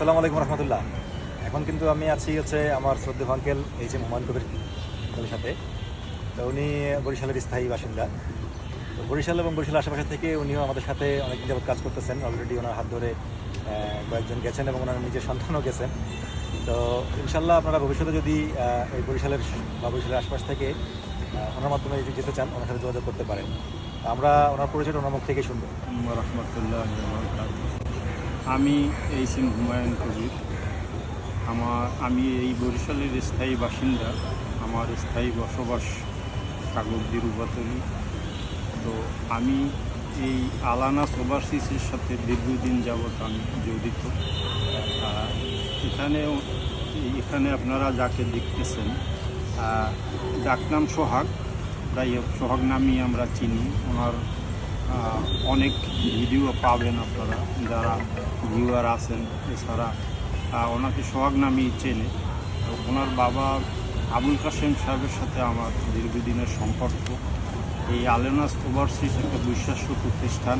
আসসালামু আলাইকুম রহমতুল্লাহ। এখন কিন্তু আমি আছি হচ্ছে আমার শ্রদ্ধেয় আঙ্কেল এই যে হুমায়ুন কবির সাথে। তো উনি বরিশালের স্থায়ী বাসিন্দা। তো বরিশাল এবং বরিশালের আশেপাশে থেকে উনিও আমাদের সাথে অনেকদিন যাবত কাজ করতেছেন। অলরেডি ওনার হাত ধরে কয়েকজন গেছেন এবং ওনার নিজের সন্তানও গেছেন। তো ইনশাল্লাহ আপনারা ভবিষ্যতে যদি এই বরিশালের বা বরিশালের আশপাশ থেকে ওনার মাধ্যমে যদি যেতে চান, ওনার সাথে যোগাযোগ করতে পারেন। আমরা ওনার পরিচয় ওনার মুখ থেকে শুনব। রহমতুল্লাহ। আমি এই সিম হুমায়ুন কবির। আমার আমি এই বরিশালের স্থায়ী বাসিন্দা। আমার স্থায়ী বসবাস কাগজদির উপতলি তো আমি এই আলানা ওভারসিসের সাথে দীর্ঘদিন যাবৎ আমি জড়িত। আহ, এখানেও এখানে আপনারা যাকে দেখতেছেন ডাকনাম সোহাগ। হোক সোহাগ নামই আমরা চিনি। ওনার অনেক ভিডিও পাবেন আপনারা, যারা ভিউয়ার আছেন এছাড়া ওনাকে সোহাগ নামেই চেনে। ওনার বাবা আবুল কাসেম সাহেবের সাথে আমার দীর্ঘদিনের সম্পর্ক। এই আলেনাস ওভারসিজ একটা বিশ্বাস্য প্রতিষ্ঠান।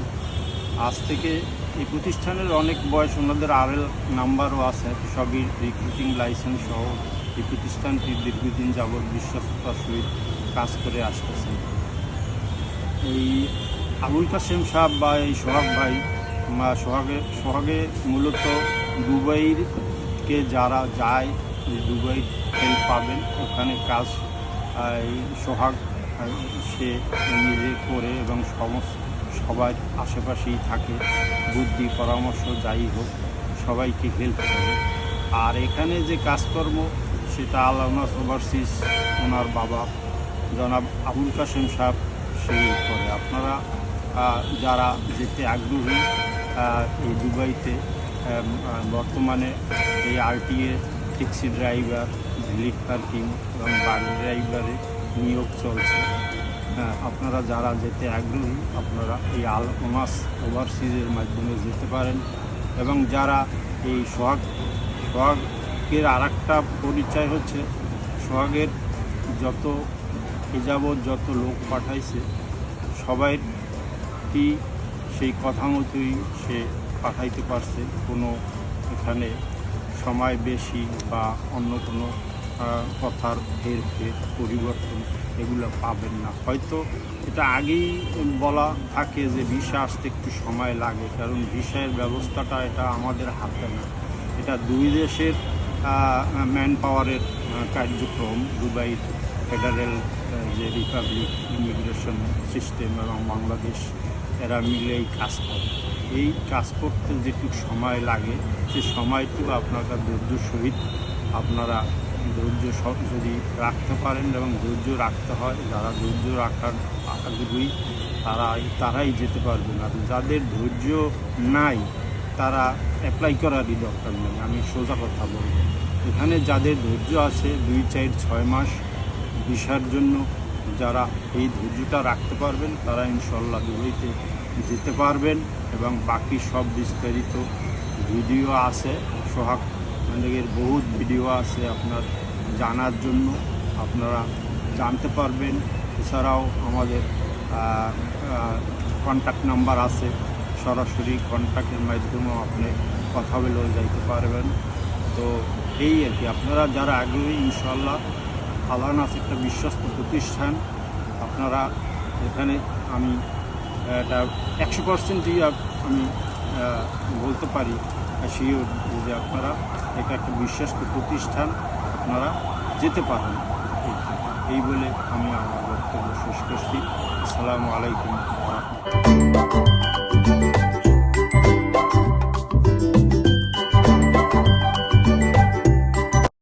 আজ থেকে এই প্রতিষ্ঠানের অনেক বয়স ওনাদের আর এল নাম্বারও আছে, সবই রিক্রুটিং লাইসেন্স সহ এই প্রতিষ্ঠানটি দীর্ঘদিন যাবৎ বিশ্বস্ততার সহিত কাজ করে আসতেছেন এই আবুল কাসেম সাহেব বা এই সোহাগ ভাই, বা সোহাগে সোহাগে মূলত দুবাইকে যারা যায় দুবাই পাবেন, ওখানে কাজ সোহাগ সে নিজে করে এবং সমস্ত সবার আশেপাশেই থাকে, বুদ্ধি, পরামর্শ যাই হোক, সবাইকে হেল্প করে। আর এখানে যে কাজকর্ম, সেটা আলাউনাস ওভারসিস ওনার বাবা, জনাব আবুল কাসেম সাহেব, সেই করে। আপনারা যারা যেতে আগ্রহী এই দুবাইতে বর্তমানে এই RTA taxi driver valid parking এবং বাস ড্রাইভারে নিয়োগ চলছে। আপনারা যারা যেতে আগ্রহী, আপনারা এই আল ওমাস ওভারসিজের মাধ্যমে যেতে পারেন এবং যারা এই সোহাগ, সোহাগের আর একটা পরিচয় হচ্ছে, সোহাগের যত এ যাবৎ যত লোক পাঠাইছে সবাই কি সেই কথা মতোই সে পাঠাইতে পারছে। কোনো এখানে সময় বেশি বা অন্য কোনো কথার হেরফের পরিবর্তন এগুলো পাবেন না। হয়তো এটা আগেই বলা থাকে যে ভিসা আসতে একটু সময় লাগে, কারণ ভিসার ব্যবস্থাটা এটা আমাদের হাতে না। এটা দুই দেশের ম্যান পাওয়ারের কার্যক্রম, দুবাই ফেডারেল যে রিপাবলিক ইমিগ্রেশন সিস্টেম এবং বাংলাদেশ এরা মিলে এই কাজ করে। এই কাজ করতে যেটুকু সময় লাগে, সে সময়টুকু আপনারা ধৈর্য সহিত আপনারা ধৈর্য সব যদি রাখতে পারেন এবং ধৈর্য রাখতে হয়, যারা ধৈর্য রাখার আগ্রহী, তারাই তারাই যেতে পারবেন। আর যাদের ধৈর্য নাই, তারা অ্যাপ্লাই করারই দরকার নেই। আমি সোজা কথা বলব। এখানে যাদের ধৈর্য আছে, দুই, চার, ছয় মাস ভিসার জন্য যারা এই ধৈর্যটা রাখতে পারবেন, তারা ইনশাল্লাহ দুবাইতে যেতে পারবেন এবং বাকি সব বিস্তারিত ভিডিও আছে। সোহাগ মালিকের বহুত ভিডিও আছে আপনার জানার জন্য। আপনারা জানতে পারবেন। এছাড়াও আমাদের কন্ট্যাক্ট নাম্বার আছে। সরাসরি কন্ট্যাক্টের মাধ্যমেও আপনি কথা বলেও যাইতে পারবেন। তো এই আর কি, আপনারা যারা আগ্রহী, ইনশাল্লাহ আলানাস একটা বিশ্বস্ত প্রতিষ্ঠান। আপনারা এখানে আমি, এটা একশো পার্সেন্টই আমি বলতে পারি শিওর যে আপনারা এটা একটা বিশ্বস্ত প্রতিষ্ঠান, আপনারা যেতে পারেন। এই- বলে আমি আমার বক্তব্য শেষ করছি। আসসালামু আলাইকুম